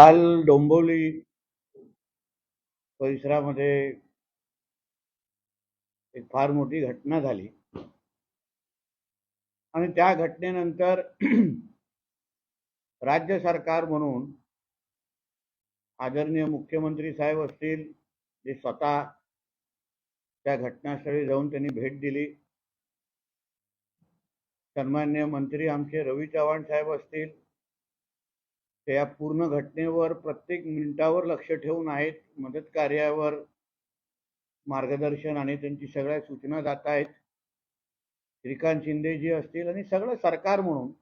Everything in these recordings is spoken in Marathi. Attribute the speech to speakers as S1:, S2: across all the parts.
S1: काल डोंबिवली परिसरामध्ये एक फार मोठी घटना झाली. आणि त्या घटनेनंतर राज्य सरकार म्हणून आदरणीय मुख्यमंत्री साहेब असतील जे स्वतः त्या घटनास्थळी जाऊन त्यांनी भेट दिली. सन्मान्य मंत्री आमचे रवी चव्हाण साहेब असतील या पूर्ण घटनेवर प्रत्येक मिनिटावर लक्ष ठेवून आहेत मदत कार्यावर मार्गदर्शन आणि त्यांची सगळ्या सूचना जात आहेत. श्रीकांत शिंदेजी असतील आणि सगळं सरकार म्हणून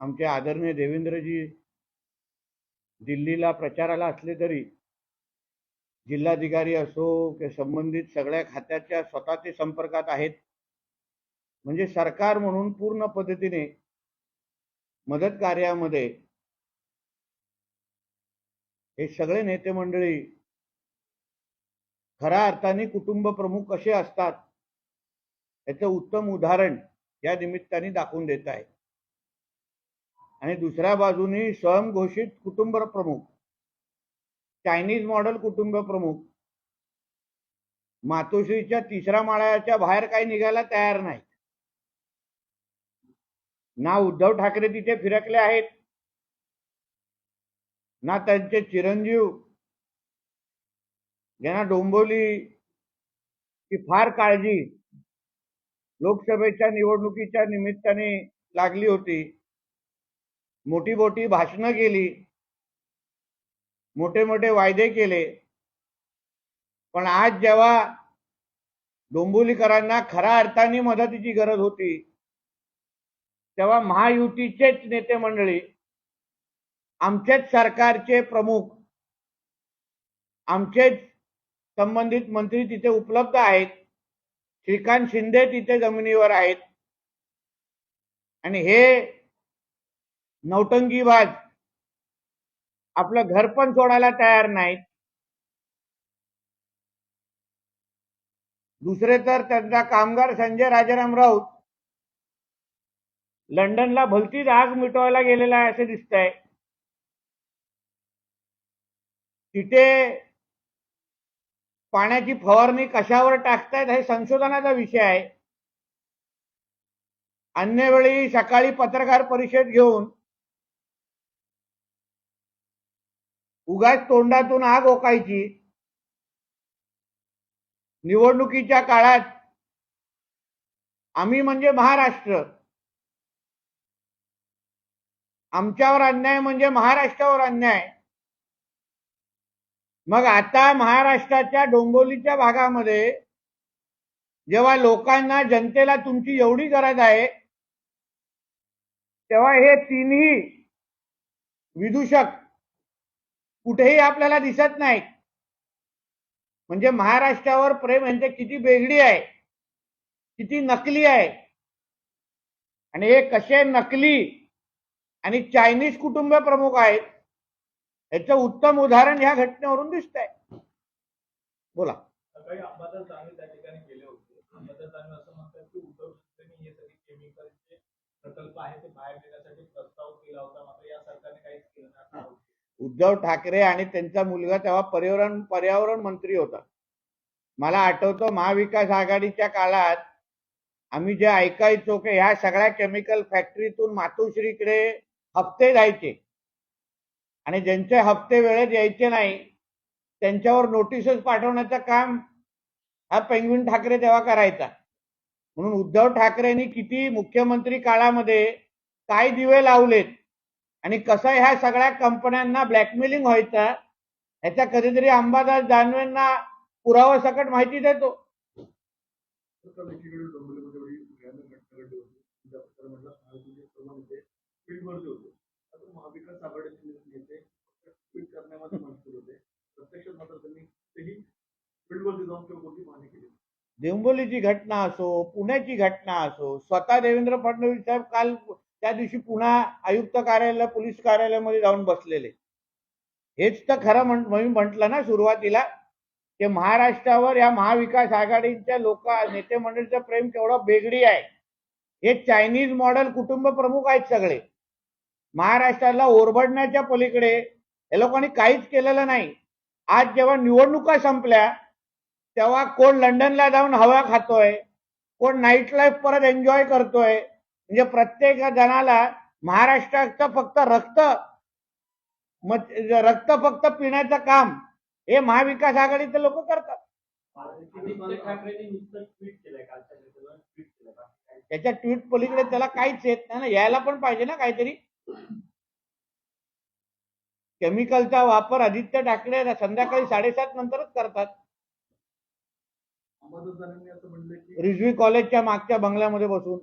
S1: आमचे आदरणीय देवेंद्रजी दिल्लीला प्रचाराला असले तरी जिल्हाधिकारी असो की संबंधित सगळ्या खात्याच्या स्वतः ते संपर्कात आहेत. म्हणजे सरकार म्हणून पूर्ण पद्धतीने मदत कार्यामध्ये हे सगळे नेते मंडळी खऱ्या अर्थाने कुटुंब प्रमुख कसे असतात याचं उत्तम उदाहरण या निमित्ताने दाखवून देत आहे. आणि दुसऱ्या बाजूनी स्वयंघोषित कुटुंब प्रमुख चायनीज मॉडेल कुटुंब प्रमुख मातोश्रीच्या तिसऱ्या माळ्याच्या बाहेर काही निघायला तयार नाही. ना उद्धव ठाकरे तिथे फिरकले आहेत ना त्यांचे चिरंजीव ज्यांना डोंबोली ची फार काळजी लोकसभेच्या निवडणुकीच्या निमित्ताने लागली होती. मोठी मोठी भाषणं केली मोठे मोठे वायदे केले. पण आज जेव्हा डोंबिवलीकरांना खऱ्या अर्थाने मदतीची गरज होती तेव्हा महायुतीचेच नेते मंडळी आमचेच सरकारचे प्रमुख आमचेच संबंधित मंत्री तिथे उपलब्ध आहेत श्रीकांत शिंदे तिथे जमिनीवर आहेत. आणि हे नौटंगीबाज आपलं घर पण सोडायला तयार नाहीत. दुसरे तर त्यांचा कामगार संजय राजाराम राऊत लंडनला भलतीच आग मिटवायला गेलेला आहे असे दिसतंय. तिथे पाण्याची फवारणी कशावर टाकतायत हे संशोधनाचा विषय आहे. अन्य वेळी सकाळी पत्रकार परिषद घेऊन उगाच तोंडातून आग ओकायची. निवडणुकीच्या काळात आम्ही म्हणजे महाराष्ट्र. आमच्यावर अन्याय म्हणजे महाराष्ट्रावर अन्याय. मग आता महाराष्ट्राच्या डोंबोलीच्या भागामध्ये जेव्हा लोकांना जनतेला तुमची एवढी गरज आहे तेव्हा हे तिन्ही विदूषक कुठेही आपल्याला दिसत नाहीत. म्हणजे महाराष्ट्रावर प्रेम यांचे किती बेगडी आहे किती नकली आहे. आणि हे कसे नकली आणि चायनीज कुटुंब प्रमुख आहेत. याचं उत्तम उदाहरण ह्या घटनेवरून दिसत आहे बोला.
S2: उद्धव
S1: ठाकरे आणि त्यांचा मुलगा तेव्हा पर्यावरण पर्यावरण मंत्री होता. मला आठवतं महाविकास आघाडीच्या काळात आम्ही जे ऐकायचो की ह्या सगळ्या केमिकल फॅक्टरीतून मातोश्रीकडे हप्ते जायचे आणि ज्यांचे हप्ते वेळेत यायचे नाही त्यांच्यावर नोटिसेस पाठवण्याचं काम हा पेंगविन ठाकरे तेव्हा करायचा. म्हणून उद्धव ठाकरेंनी किती मुख्यमंत्री काळामध्ये काय दिवे लावलेत आणि कसं ह्या सगळ्या कंपन्यांना ब्लॅकमेलिंग व्हायचं ह्याचा कधीतरी अंबादास दानवेंना पुरावा सकट माहिती देतो.
S3: तर एकीकडे डोंबिवलीमध्ये फील्डवरती होते. आता महाविकास आघाडीचे नेते ट्विट करण्यामध्ये मजबूर होते. प्रत्यक्षात मात्र त्यांनी तेही फील्डवरती जाऊन किंवा कोणती पाहणी केली.
S1: डोंबिवलीची घटना असो पुण्याची घटना असो स्वतः देवेंद्र फडणवीस साहेब काल त्या दिवशी पुन्हा आयुक्त कार्यालय पोलीस कार्यालयामध्ये जाऊन बसलेले. हेच तर खरं म्हण मी म्हटलं ना सुरुवातीला की महाराष्ट्रावर या महाविकास आघाडीच्या लोक नेते मंडळीचं प्रेम केवढं बेगडी आहे. हे चायनीज मॉडेल कुटुंब प्रमुख आहेत सगळे. महाराष्ट्राला ओरबडण्याच्या पलीकडे या लोकांनी काहीच केलेलं नाही. आज जेव्हा निवडणुका संपल्या तेव्हा कोण लंडनला जाऊन हवा खातोय कोण नाईट लाईफ परत एन्जॉय करतोय म्हणजे प्रत्येक जणाला महाराष्ट्राचं फक्त रक्त रक्त फक्त पिण्याचं काम हे महाविकास आघाडीचे लोक करतात. त्याच्या ट्विट पलीकडे त्याला काहीच येत नाही ना यायला पण पाहिजे ना काहीतरी. केमिकलचा वापर आदित्य ठाकरे संध्याकाळी साडेसात नंतरच करतात. रिझवी कॉलेजच्या मागच्या बंगल्यामध्ये बसून.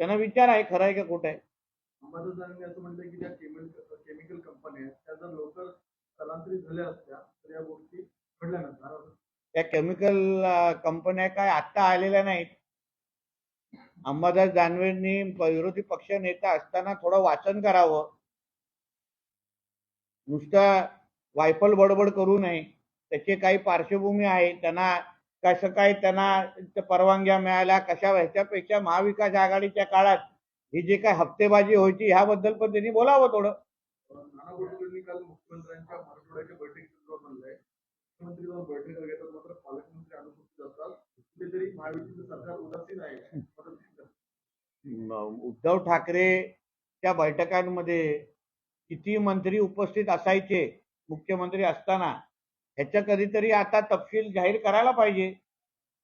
S1: त्यांना विचार आहे खरं आहे का खोटं आहे?
S3: असं की त्या केमिकल कंपन्या आहेत त्या जर लवकर स्थलांतरित झाल्या असत्या तर या गोष्टी घडल्या
S1: त्या केमिकल कंपन्या काय आत्ता आलेल्या नाहीत. अंबादास दानवेंनी विरोधी पक्ष नेता असताना थोडं वाचन करावं. नुसतं वायफल बडबड करू नये. त्याचे काही पार्श्वभूमी आहे. त्यांना कसं काय त्यांना परवानग्या मिळाल्या कशा ह्याच्यापेक्षा महाविकास आघाडीच्या काळात ही जी काय हप्तेबाजी व्हायची ह्याबद्दल पण त्यांनी बोलावं थोडं.
S3: मुख्यमंत्र्यांच्या मराठवाड्याच्या बैठकीत सुरुवात म्हणलंय घेतात मात्र पालकमंत्री अनुपस्थित असतात. कुठेतरी महायुतीचं सरकार उदासीन आहे.
S1: उद्धव ठाकरे त्या बैठकांमध्ये किती मंत्री उपस्थित असायचे मुख्यमंत्री असताना ह्याच्या कधीतरी आता तपशील जाहीर करायला पाहिजे.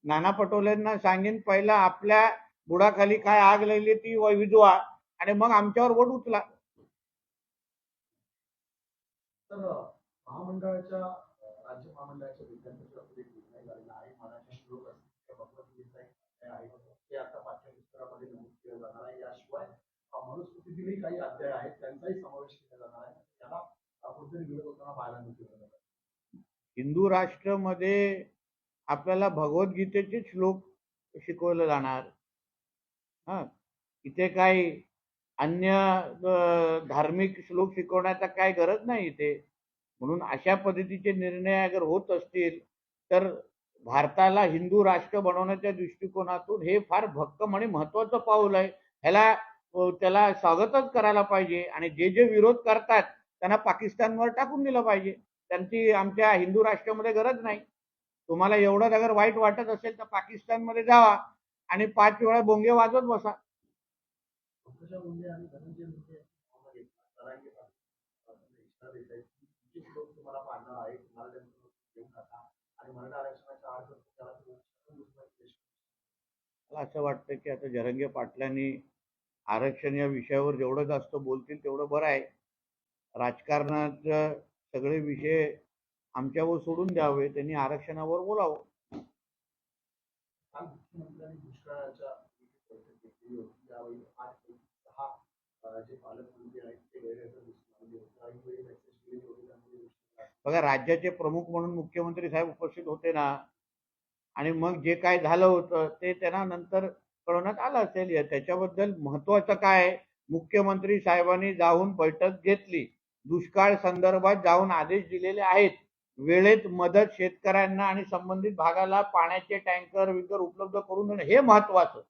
S1: नाना पटोलेंना सांगेन पहिला आपल्या बुडाखाली काय आग लागली ती वैविधवा विजवा आणि मग आमच्यावर वोट उचला.
S3: महामंडळाच्या राज्य महामंडळाच्या विद्यार्थ्यांच्या एक नमूद केलं जाणार आहे. याशिवाय अ, मनुस्मृतीतीलही काही अध्याय आहेत त्यांचाही समावेश केला जाणार आहे. त्याला अ, कुठेतरी विरोध होताना पाहायला मिळतो.
S1: हिंदू राष्ट्रमध्ये आपल्याला भगवद्गीतेचे श्लोक शिकवलं जाणार. हा इथे काही अन्य धार्मिक श्लोक शिकवण्याचा काय गरज नाही इथे. म्हणून अशा पद्धतीचे निर्णय अगर होत असतील तर भारताला हिंदू राष्ट्र बनवण्याच्या दृष्टिकोनातून हे फार भक्कम आणि महत्वाचं पाऊल आहे. ह्याला त्याला स्वागतच करायला पाहिजे आणि जे जे विरोध करतात त्यांना पाकिस्तानवर टाकून दिलं पाहिजे. त्यांची आमच्या हिंदू राष्ट्रामध्ये गरज नाही. तुम्हाला एवढं अगर वाईट वाटत असेल तर पाकिस्तानमध्ये जावा आणि पाच वेळा बोंगे वाजवत बसा.
S3: तुम्हाला
S1: मला असं वाटतं की आता जरंगे पाटलांनी आरक्षण या विषयावर जेवढं जास्त बोलतील तेवढं बरं आहे. राजकारणाचं सगळे विषय आमच्यावर सोडून द्यावे त्यांनी आरक्षणावर बोलावं.
S3: जे पालकमंत्री आहेत ते गैरहजर दिसून आले होते.
S1: बघा राज्याचे प्रमुख म्हणून मुख्यमंत्री साहेब उपस्थित होते ना आणि मग जे काय झालं होतं ते त्यांना नंतर कळवण्यात आलं असेल. त्याच्याबद्दल महत्वाचं काय मुख्यमंत्री साहेबांनी जाऊन बैठक घेतली. दुष्काळ संदर्भात जाऊन आदेश दिलेले आहेत. वेळेत मदत शेतकऱ्यांना आणि संबंधित भागाला पाण्याचे टँकर विकर उपलब्ध करून देणं हे महत्वाचं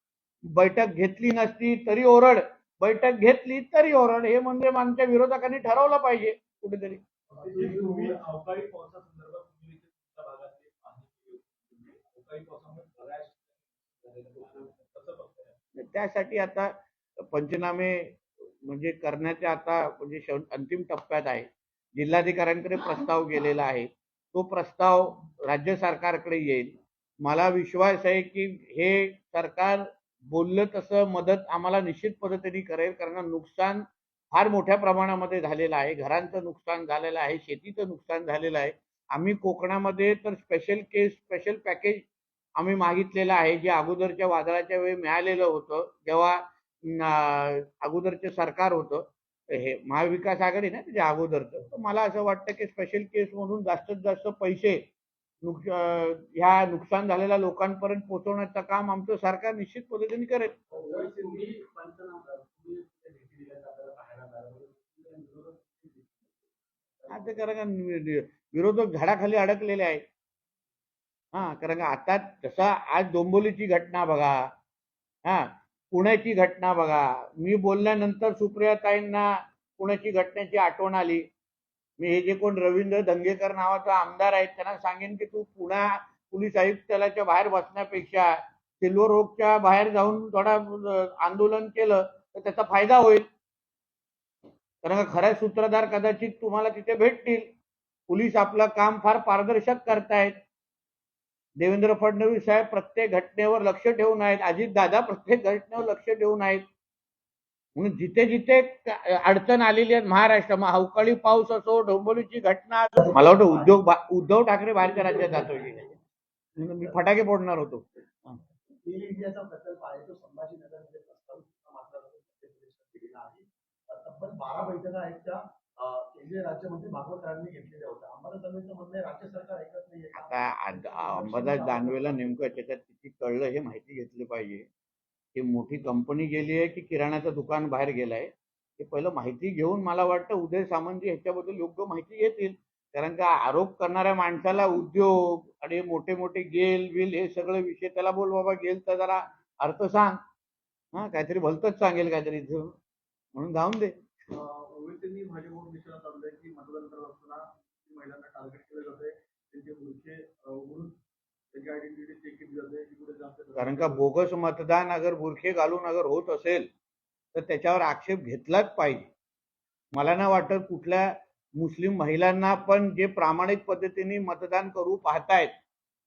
S1: बैठक घेतली नसती तरी ओरड. बैठक घेतली तरी ओरड. हे म्हणजे आमच्या विरोधकांनी ठरवलं पाहिजे कुठेतरी.
S2: म्हणजे तुम्ही अवकाळी पावसासंदर्भात तुम्ही तुमच्या भागातली पाहणी अवकाळी पावसामुळे बऱ्याच कसं बघताय?
S1: त्यासाठी आता पंचनामे म्हणजे करण्याच्या आता म्हणजे अंतिम टप्प्यात आहे. जिल्हाधिकाऱ्यांकडे प्रस्ताव गेलेला आहे. तो प्रस्ताव राज्य सरकारकडे येईल. मला विश्वास आहे की हे सरकार बोललं तसं मदत आम्हाला निश्चित पद्धतीने करेल. कारण नुकसान फार मोठ्या प्रमाणामध्ये झालेलं आहे. घरांचं नुकसान झालेलं आहे. शेतीचं नुकसान झालेलं आहे. आम्ही कोकणामध्ये तर स्पेशल केस स्पेशल पॅकेज आम्ही मागितलेलं आहे. जे अगोदरच्या वादळाच्या वेळी मिळालेलं होतं. जेव्हा अगोदरचं अगोदरचे सरकार होतं. हे महाविकास आघाडी ना त्याच्या अगोदरचं. तर मला असं वाटतं की स्पेशल केस मधून जास्तीत जास्त पैसे नुक ह्या नुकसान झालेल्या लोकांपर्यंत पोहोचवण्याचं काम आमचं सरकार निश्चित पद्धतीने करेल
S3: जर तुम्ही पंचनामा तुम्ही तिथे भेटी दिल्याचं आपल्याला पाहायला मिळालं तुम्ही विरोधात किती दिसले?
S1: ते कारण विरोधक झाडाखाली अडकलेले आहेत. हा कारण का आता जसा आज डोंबोलीची घटना बघा. हा पुण्याची घटना बघा. मी बोलल्यानंतर सुप्रियाताईंना पुण्याची घटनेची आठवण आली. मी हे जे कोण रवींद्र दंगेकर नावाचा आमदार आहेत त्यांना सांगेन की तू पुणा पोलीस आयुक्तालयाच्या बाहेर बसण्यापेक्षा सिल्वर रोगच्या बाहेर जाऊन थोडा आंदोलन केलं तर त्याचा फायदा होईल. कारण खऱ्या सूत्रधार कदाचित तुम्हाला तिथे भेटतील. पोलीस आपलं काम फार पारदर्शक करतायत. देवेंद्र फडणवीस साहेब प्रत्येक घटनेवर लक्ष ठेवून आहेत. अजित दादा प्रत्येक घटनेवर लक्ष ठेवून आहेत. म्हणून जिथे जिथे अडचण आलेली आहे महाराष्ट्र मग अवकाळी पाऊस असो डोंबिवलीची घटना असो मला वाटतं उद्योग उद्धव ठाकरे बाहेरच्या राज्यात. म्हणून मी फटाके फोडणार होतो
S3: स्किल इंडियाचा प्रकल्प आहे तो संभाजीनगरमध्ये प्रस्तावित होता मात्र अजून मध्य प्रदेशात गेलेला आहे तब्बल बारा बैठका आहेत त्या केंद्रीय राज्यमंत्री घेतलेल्या होत्या. अंबादास दानवेंचं म्हणणं राज्य सरकार ऐकत नाहीये?
S1: आता अंबादास दानवेला नेमकं त्याच्यात किती कळलं हे माहिती घेतली पाहिजे. की मोठी कंपनी गेली आहे की किराणाचं दुकान बाहेर गेलंय. हे पहिलं माहिती घेऊन मला वाटतं उदय सामंतजी ह्याच्याबद्दल योग्य माहिती घेतील. कारण का आरोप करणाऱ्या माणसाला उद्योग आणि मोठे मोठे गेल बिल हे सगळे विषय त्याला बोल बाबा गेल तर जरा अर्थ सांग. हा काहीतरी भलतच सांगेल काहीतरी म्हणून जाऊन दे.
S3: अं, ओवेसींनी भाजपवर निशाणा चालवलाय की मतदान करत असताना महिलांना टार्गेट केलं जाते त्यांचे पुढचे उघडून त्यांची आयडेंटिटी चेक केली जाते. की कुठे जास्त
S1: कारण का बोगस मतदान अगर बुरखे घालून अगर होत असेल तर त्याच्यावर आक्षेप घेतलाच पाहिजे. मला नाही वाटत कुठल्या मुस्लिम महिलांना पण जे प्रामाणिक पद्धतीने मतदान करू पाहतायत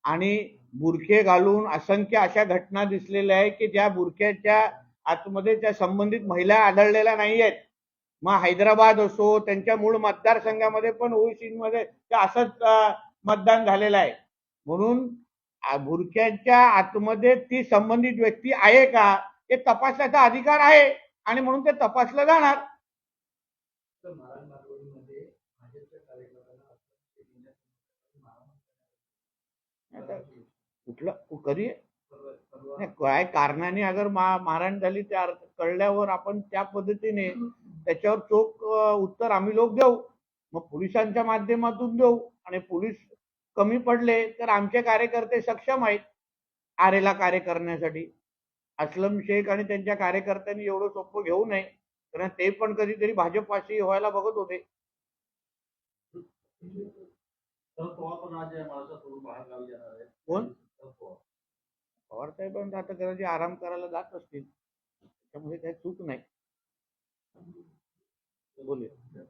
S1: आणि बुरखे घालून असंख्य अशा घटना दिसलेल्या आहे की ज्या बुरख्याच्या आतमध्ये त्या संबंधित महिला आढळलेल्या नाही आहेत मग हैदराबाद असो त्यांच्या मूळ मतदारसंघामध्ये पण ओईसीमध्ये असंच मतदान झालेलं आहे. म्हणून बुरख्यांच्या आतमध्ये ती संबंधित व्यक्ती आहे का हे तपासण्याचा अधिकार आहे आणि म्हणून ते तपासलं जाणार. कुठलं कधी? नाही, काय कारणाने अगर मा- मारहाण झाली त्या कळल्यावर आपण त्या पद्धतीने त्याच्यावर चोख उत्तर आम्ही लोक देऊ. मग पोलिसांच्या माध्यमातून देऊ. आणि पोलीस कमी पडले तर आमचे कार्यकर्ते सक्षम आहेत. आरेला कार्य करण्यासाठी. असलम शेख आणि त्यांच्या कार्यकर्त्यांनी एवढं सोपं घेऊ नये. कारण ते पण कधीतरी भाजपवासी व्हायला बघत होते. कोण?
S3: शरद पवार
S1: आता कदाचित आराम करायला जात असतील त्यामुळे काही चूक नाही. बोलूया.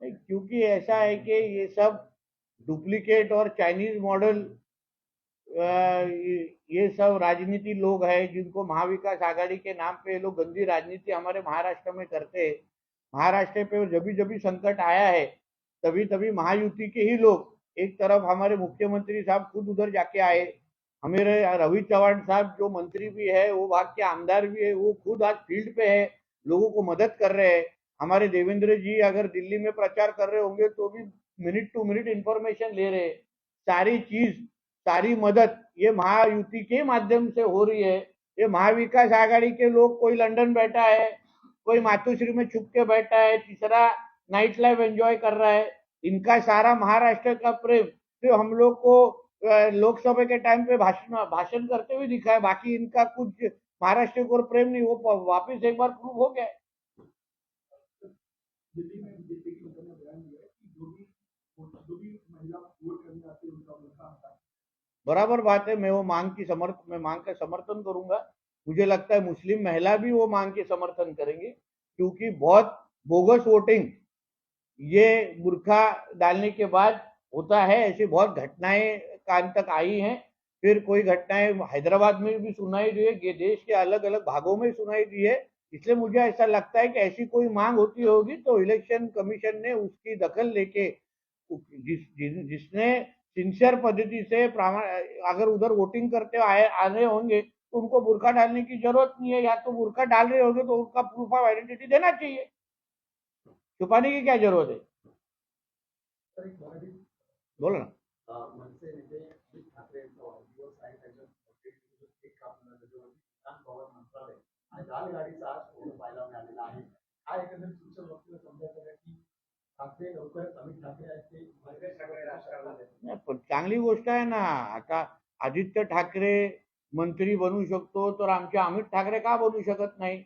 S1: क्योंकि ऐसा है कि ये सब डुप्लीकेट और चाइनीज मॉडल ये सब राजनीति लोग हैं जिनको महाविकास आघाड़ी के नाम पे लोग गंदी राजनीति हमारे महाराष्ट्र में करते हैं। महाराष्ट्र पे जब भी जब भी संकट आया है तभी तभी महायुति के ही लोग एक तरफ़ हमारे मुख्यमंत्री साहब खुद उधर जाके आए। हमारे रवि चौहान साहब जो मंत्री भी है, वो भाग के आमदार भी है, वो खुद आज फ़ील्ड पे है, लोगों को मदद कर रहे हैं। हमारे देवेंद्र जी अगर दिल्ली में प्रचार कर रहे होंगे तो भी मिनट टू मिनट इंफॉर्मेशन ले रहे सारी चीज़, सारी मदद ये महायुति के माध्यम से हो रही है। ये महाविकास आघाड़ी के लोग कोई लंदन बैठा है, कोई मातुश्री में छुप के बैठा है, तीसरा नाइट लाइफ एंजॉय कर रहा है। इनका सारा महाराष्ट्र का प्रेम तो हम लोग को लोकसभा के टाइम पे भाषण भाषण करते हुए दिखा है। बाकी इनका कुछ महाराष्ट्र को प्रेम नहीं वो वापस एक बार प्रूव हो गया।
S3: जो जो
S1: बराबर बात है मैं वो मांग की समर्थ मैं मांग का समर्थन करूँगा। मुझे लगता है मुस्लिम महिला भी वो मांग के समर्थन करेंगे क्योंकि बहुत बोगस वोटिंग ये बुरखा डालने के बाद होता है ऐसी बहुत घटनाएँ कान तक आई हैं। फिर कोई घटनाएँ हैदराबाद में भी सुनाई दी है देश के अलग अलग भागों में सुनाई दी है। इसलिए मुझे ऐसा लगता है कि ऐसी कोई मांग होती होगी तो इलेक्शन कमीशन ने उसकी दखल लेके जिस, जिस जिसने सिंसियर पद्धति से अगर उधर वोटिंग करते आए आ रहे होंगे तो उनको बुरखा डालने की ज़रूरत नहीं है। या तो बुरखा डाल रहे होंगे तो उनका प्रूफ ऑफ़ आइडेंटिटी देना चाहिए। छुपाने की क्या जरूरत है? बोलो ना। पण चांगली गोष्ट आहे ना आता आदित्य ठाकरे मंत्री बनू शकतो तर आमचे अमित ठाकरे का बनू शकत नाही?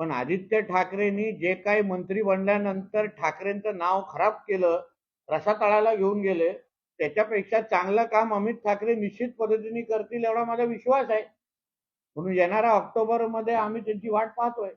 S1: पण आदित्य ठाकरेंनी जे काही मंत्री बनल्यानंतर ठाकरेंचं नाव खराब केलं रसातळाला घेऊन गेले त्याच्यापेक्षा चांगलं काम अमित ठाकरे निश्चित पद्धतीने करतील एवढा माझा विश्वास आहे. म्हणून येणाऱ्या ऑक्टोबरमध्ये आम्ही त्यांची वाट पाहतोय.